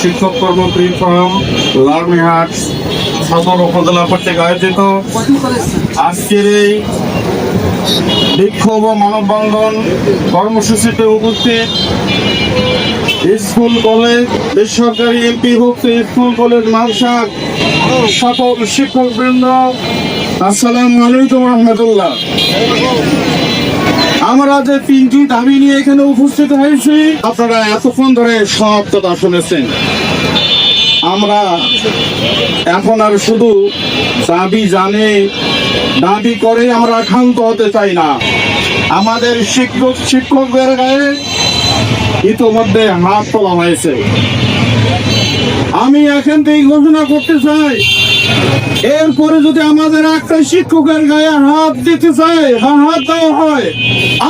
শিক্ষক কর্মচারী ফোরাম লালমিহাট সদর উপজেলা কর্তৃক আয়োজিত। আজকের এই বিক্ষোভ ও মানববন্ধন কর্মসূচিতে উপস্থিত স্কুল, কলেজ, বেসরকারি এমপি ভুক্ত স্কুল, কলেজ মালসা সকল শিক্ষক বৃন্দ আসসালামু আলাইকুম রহমতুল্লাহ। আমরা যে তিনটি দাবি নিয়ে এখানে উপস্থিত হয়েছি, আপনারা এতক্ষণ ধরে সব কথা শুনেছেন। আমরা এখন আর শুধু দাবি জানে, দাবি করে আমরা ক্ষান্ত হতে চাই না। আমাদের শিক্ষক শিক্ষকদের গায়ে ইতোমধ্যে হাত তোলা হয়েছে। আমি এখান থেকে ঘোষণা করতে চাই এরপরে যদি আমাদের একটা শিক্ষকের গায়ে হাত দিতে বা হাত দেওয়া হয়,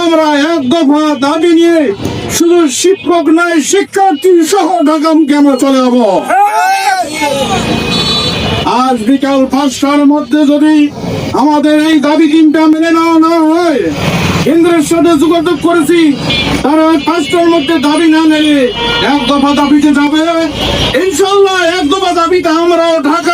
আমরা এক দফা দাবি নিয়ে শুধু শিক্ষক নয়, শিক্ষার্থী সহ ঢাকামকে আমরা চলে যাব? আজ বিকাল পাঁচটার মধ্যে যদি আমাদের এই দাবি তিনটা মেনে নেওয়া না হয় কেন্দ্রের সাথে যোগাযোগ করেছি, তারা পাঁচটার মধ্যে দাবি না মেনে এক দফা দাবিতে যাবে। ইনশাল্লাহ এক দফা দাবিতে আমরা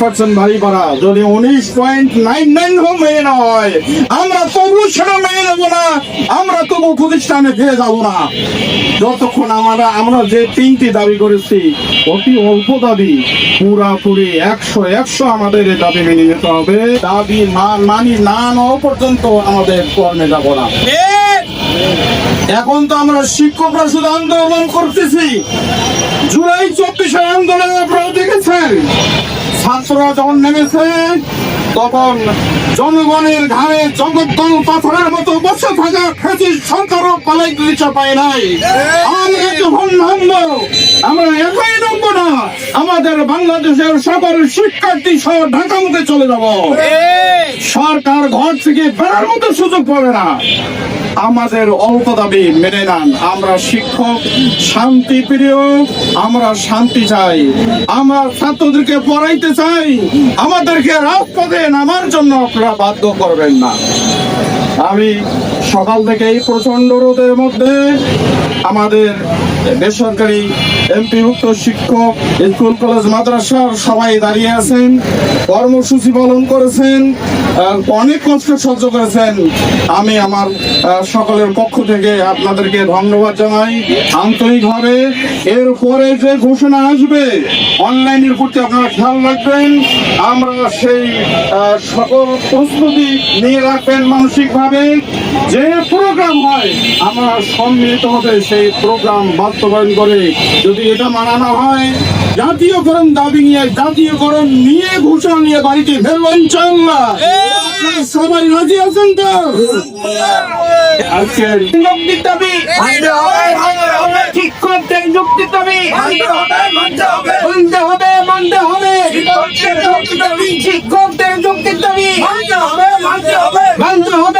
পার্সেন্ট ভারী পাড়া যদি উনিশ পয়েন্ট নাইন নাইন মেনে নেওয়া হয়, আমরা তবু সেটা মেনে নেব না, আমরা তবু প্রতিষ্ঠানে ফিরে যাব না। যতক্ষণ আমরা আমরা যে তিনটি দাবি করেছি, অতি অল্প দাবি, পুরাপুরি একশো একশো আমাদের এই দাবি মেনে নিতে হবে। দাবি মান না নেওয়া পর্যন্ত আমাদের কর্মে যাব না। এখন তো আমরা শিক্ষকরা শুধু আন্দোলন করতেছি। জুলাই চব্বিশের আন্দোলনে আপনারা দেখেছেন? ছাত্ররা যখন নেমেছে, তখন জনগণের ঘাড়ে জগদ্দল পাথরের মতো বসে থাকা ফেসিস সরকারও পালাই দিতে পায় নাই। আমরা যখন নামবো আমরা একাই নামবো না। আমাদের বাংলাদেশের সকল শিক্ষার্থী সহ ঢাকা মুখে চলে যাব। সরকার ঘর থেকে বেড়ার মতো সুযোগ পাবে না। আমাদের অল্প দাবি মেনে নেন। আমরা শিক্ষক, শান্তি প্রিয়, আমরা শান্তি চাই। আমার ছাত্রদেরকে পড়াইতে চাই। আমাদেরকে রাজপথে আমার জন্য আপনারা বাধ্য করবেন না। আমি সকাল থেকে এই প্রচণ্ড রোদের মধ্যে আমাদের বেসরকারি এমপিভুক্ত শিক্ষক, স্কুল, কলেজ, মাদ্রাসার সবাই দাঁড়িয়ে আছেন, কর্মসূচি পালন করেছেন অনেক কষ্ট সহ্য করেছেন। আমি আমার সকলের পক্ষ থেকে আপনাদেরকে ধন্যবাদ জানাই। আন্তরিকভাবে এরপরে যে ঘোষণা আসবে অনলাইনের প্রতি আপনারা খেয়াল রাখবেন। আমরা সেই সকল প্রস্তুতি নিয়ে রাখবেন মানসিকভাবে। যে প্রোগ্রাম হয় আমরা সম্মিলিতভাবে সেই প্রোগ্রাম বাস্তবায়ন করে যদি এটা মানানো হয় জাতীয়করণ দাবি নিয়ে জাতীয়করণ নিয়ে ঘোষণা নিয়ে বাড়িতে ফেরবো ইনশাল্লাহ সবাই রাজি আছেন তো? আজকের যুক্তির দাবি শিক্ষকদের যুক্তির দাবি মানতে হবে মানতে হবে। শিক্ষকদের যুক্তির দাবি মানতে হবে মানতে